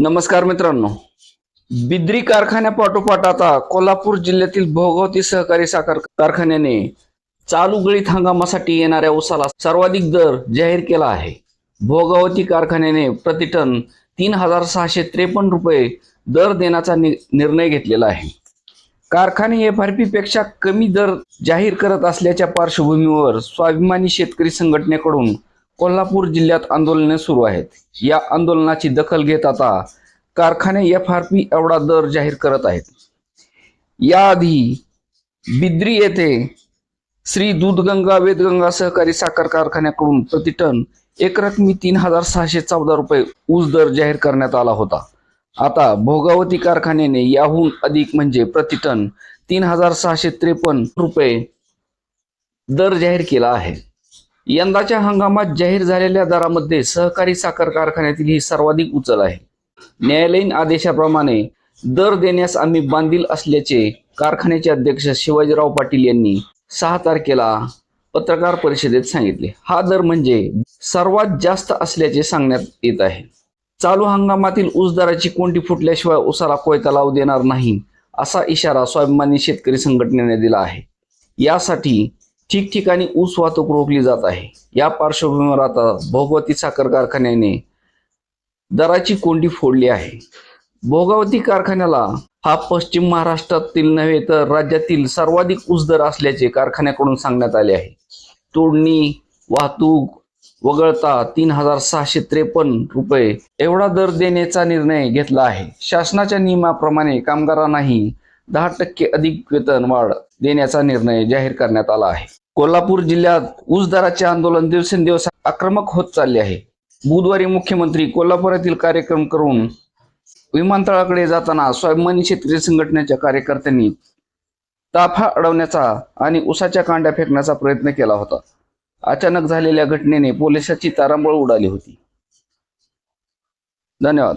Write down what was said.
नमस्कार मित्रांनो. बिद्री कारखान्यापाठोपाठ आता कोल्हापूर जिल्ह्यातील भोगवती सहकारी साखर कारखान्याने चालू गळीत हंगामासाठी येणाऱ्या ऊसाला सर्वाधिक दर जाहीर केला आहे. भोगावती कारखान्याने प्रतिटन तीन हजार सहाशे त्रेपन्न रुपये दर देण्याचा नि- निर्णय घेतलेला आहे. कारखाने एफ आरपेक्षा कमी दर जाहीर करत असल्याच्या पार्श्वभूमीवर स्वाभिमानी शेतकरी संघटनेकडून कोल्हापूर जिल्ह्यात आंदोलने सुरू आहेत. या आंदोलनाची दखल घेत आता कारखाने एफ आर पी एवढा दर जाहीर करत आहेत. याआधी बिद्री येथे श्री दूधगंगा वेदगंगा सहकारी साखर कारखान्याकडून प्रतिटन एकरकमी तीन हजार सहाशे चौदा रुपये ऊस दर जाहीर करण्यात आला होता. आता भोगावती कारखान्याने याहून अधिक म्हणजे प्रतिटन तीन हजार सहाशे त्रेपन्न रुपये दर जाहीर केला आहे. यंदाच्या हंगामात जाहीर झालेल्या दरामध्ये सहकारी साखर कारखान्यातील ही सर्वाधिक उचल आहे. न्यायालयीन आदेशाप्रमाणे दर देण्यास आम्ही बांधील असल्याचे कारखान्याचे अध्यक्ष शिवाजीराव पाटील यांनी सहा तारखेला पत्रकार परिषदेत सांगितले. हा दर म्हणजे सर्वात जास्त असल्याचे सांगण्यात येत आहे. चालू हंगामातील ऊस दराची कोंडी फुटल्याशिवाय ऊसाला कोयता लावू देणार नाही असा इशारा स्वाभिमानी शेतकरी संघटनेने दिला आहे. यासाठी ठिकठिकाणी ऊस वाहतूक रोखली जात आहे. या पार्श्वभूमीवर आता भोगवती साखर कारखान्याने दराची कोंडी फोडली आहे. भोगावती कारखान्याला हा पश्चिम महाराष्ट्रातील नव्हे तर राज्यातील सर्वाधिक ऊस दर असल्याचे कारखान्याकडून सांगण्यात आले आहे. तोडणी वाहतूक वगळता तीन हजार सहाशे त्रेपन्न रुपये एवढा दर देण्याचा निर्णय घेतला आहे. शासनाच्या नियमाप्रमाणे कामगारांनाही दहा टक्के अधिक वेतन वाढ देण्याचा निर्णय जाहीर करण्यात आला आहे. कोल्हापूर जिल्ह्यात ऊस दराचे आंदोलन दिवसेंदिवस आक्रमक होत चालले आहे. बुधवारी मुख्यमंत्री कोल्हापुरातील कार्यक्रम करून विमानतळाकडे जाताना स्वाभिमानी शेतकरी संघटनेच्या कार्यकर्त्यांनी ताफा अडवण्याचा आणि उसाच्या कांड्या फेकण्याचा प्रयत्न केला होता. अचानक झालेल्या घटनेने पोलिसाची तारांबळ उडाली होती. धन्यवाद.